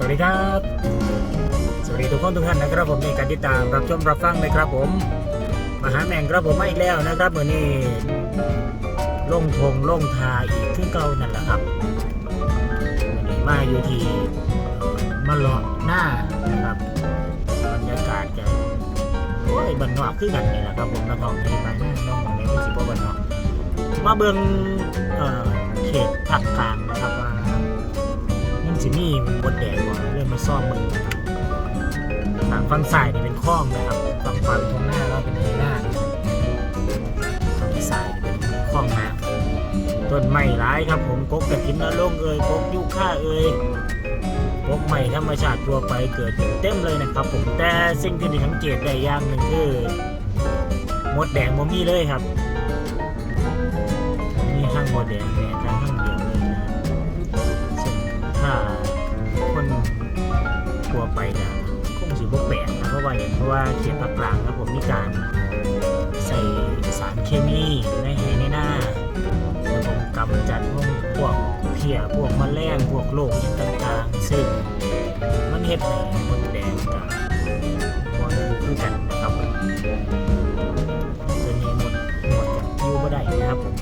สวัสดีครับ สวัสดีทุกคนทุกท่านนะครับผมนี่การติดตามรับชมรับฟังนะครับผมมาหาแมงครับผมมาอีกแล้วนะครับวันนี้ล่งทงล่งทาอีกขึ้นเก่านั่นแหละครับวันนี้มาอยู่ที่มะเลาะหน้านะครับบรรยากาศจะโอ้ยบันนอกคือกันนี่แหละครับผมกระทองที่บ้านน้องในวันสิบบันนอกมาเบิ่งเอ่อเขตภาคกลางนะครับว่า สิมีบดแดงบ่เริ่มมาซ่อมมึงทางฝั่งซ้ายนี่เป็นคลองนะครับฝั่งขวาเป็นทงหน้าแล้วเป็นไฮหน้าฝั่งซ้ายเป็นคลองน้ำต้นไม้ร้ายครับผมกกกระถินนรงเอ่ยกกยูค่าเอ่ยกกไม้ธรรมชาติทั่วไปเกิดเต็มเลยนะครับ ผมแต่สิ่งที่ได้สังเกตได้อย่างหนึ่งคือมดแดงบ่มีเลยครับมีห้างมดแดงแม้แต่ห้างเดียวเลยนะซึ่งถ้า กลัวไปเนี่ยคงสิบกแปลกนะเพราะว่าอย่างเพราะว่าเขตภาคกลางครับผมมีการใส่สารเคมีในให้ในหน้าแล้วผมกำจัดพวกพวกเพียพวกแมลงพวกโรคอย่างต่างๆ ซึ่งมันเฮ็ดให้มดแดงกับบอลคือกันนะครับผมส่วนนี้หมดหมดกับอยู่บ่ได้นะครับผม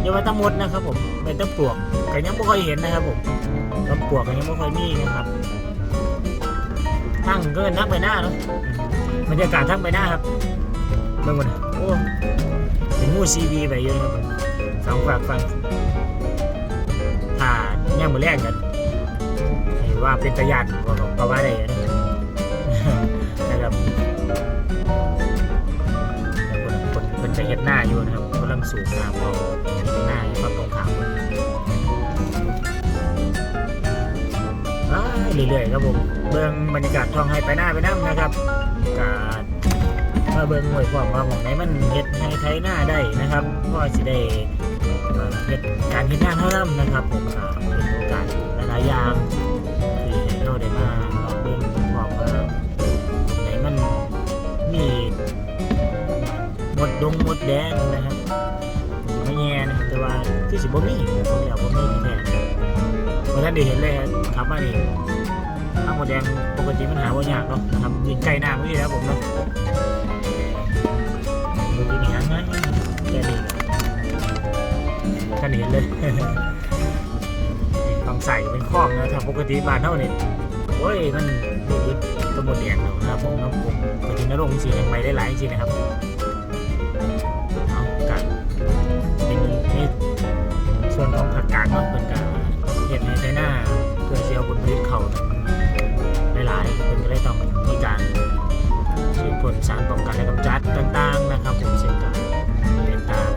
อย่าว่าแตะมดนะครับผมเป็นแตะปลวกก็ยังไม่ค่อยเห็นนะครับผมแตะปลวกก็ยังไม่ค่อยมีนะครับ ทั้งก็นักไปหน้าเนาะบรรยากาศทั้งไปหน้าครับเมื่อวันโอ้เป็นงูซีวีไปเยอะนะครับสองฝากฟังผ่านย่างมือแรกกันว่าเป็นตะยันก็ก็ว่าได้นะนะครับแล้วคนคนคนจะเห็นหน้าอยู่นะครับกำลังสูงหน้าพอเห็นหน้า เรื่อยๆครับผมเบื้องบรรยากาศท้องให้ไปหน้าไปน้ำนะครับกามาเบื้องหวยความว่าของไหนมันเฮ็ดให้ไทยหน้าได้นะครับก็สิได้เอ่อเฮ็ดการเฮ็ดงานเท่านั้นนะครับผมเป็นโอกาสหลายๆอย่างที่เราได้มาลองเบิ่งความว่าไหนมันมีหมดดงหมดแดงนะครับไม่แย่นะแต่ว่าที่สิบ่มีตรงนี้บ่มีที่แทนะครับเพราะท่านได้เห็นเลยครับมานี่ ข้าวหมดแดงปกติมันหาว่ายากเนาะนะครับยิงไก่หน้าไม่ใช่แล้วผมเนาะปกตินี่หาง่ายแค่นี้ท่านเห็นเลยต้องใส่เป็นข้องนะถ้าปกติบานเท่านี่โอ้ยมันดูดตัวหมดแดงแล้วนะครับผมน้ำผมปถึงนรงสีแห่งใบได้หลายจริงนะครับเอากันเป็นในส่วนของผักกาดเนาะเป็นการเห็ดในไทหน้าเพื่อเซียวผลผลิตเขาหลาย ก็เลยต้องมีการฉีดพ่นสารป้องกันและกำจัดต่างๆนะครับผมเช่นกันเป็นตาม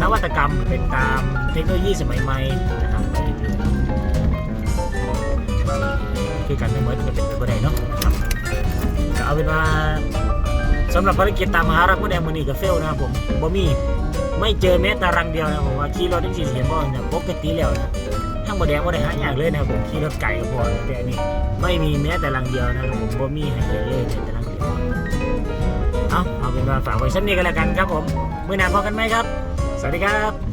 นวัตกรรมเป็นตามเทคโนโลยีสมัยใหม่นะครับไปเรื่อยๆคือการไม่เหมือนจะเป็นไปบ่ได้เนาะนะครับก็เอาเป็นว่าสำหรับภารกิจตามหารักมดแดงมือนีกับเฟลนะครับผมบ่มีไม่เจอแม้แต่รังเดียวนะผมว่าขี่รถทั้งสี่เห็นบ่เนี่ยปกติแล้วนะ ทั้งมดแดงบ่ได้หาอย่างเลยนะครับผมขี่รถไก่ก็พอแต่อันนี้ไม่มีแม้แต่ลังเดียวนะครับผมบ่มีให้เลยเลยแม้แต่ลังเดียวเอาเอาเป็นว่าฝากไว้ชั้นนี้กันแล้วกันครับผม มื่อหน้าพอกันไหมครับ สวัสดีครับ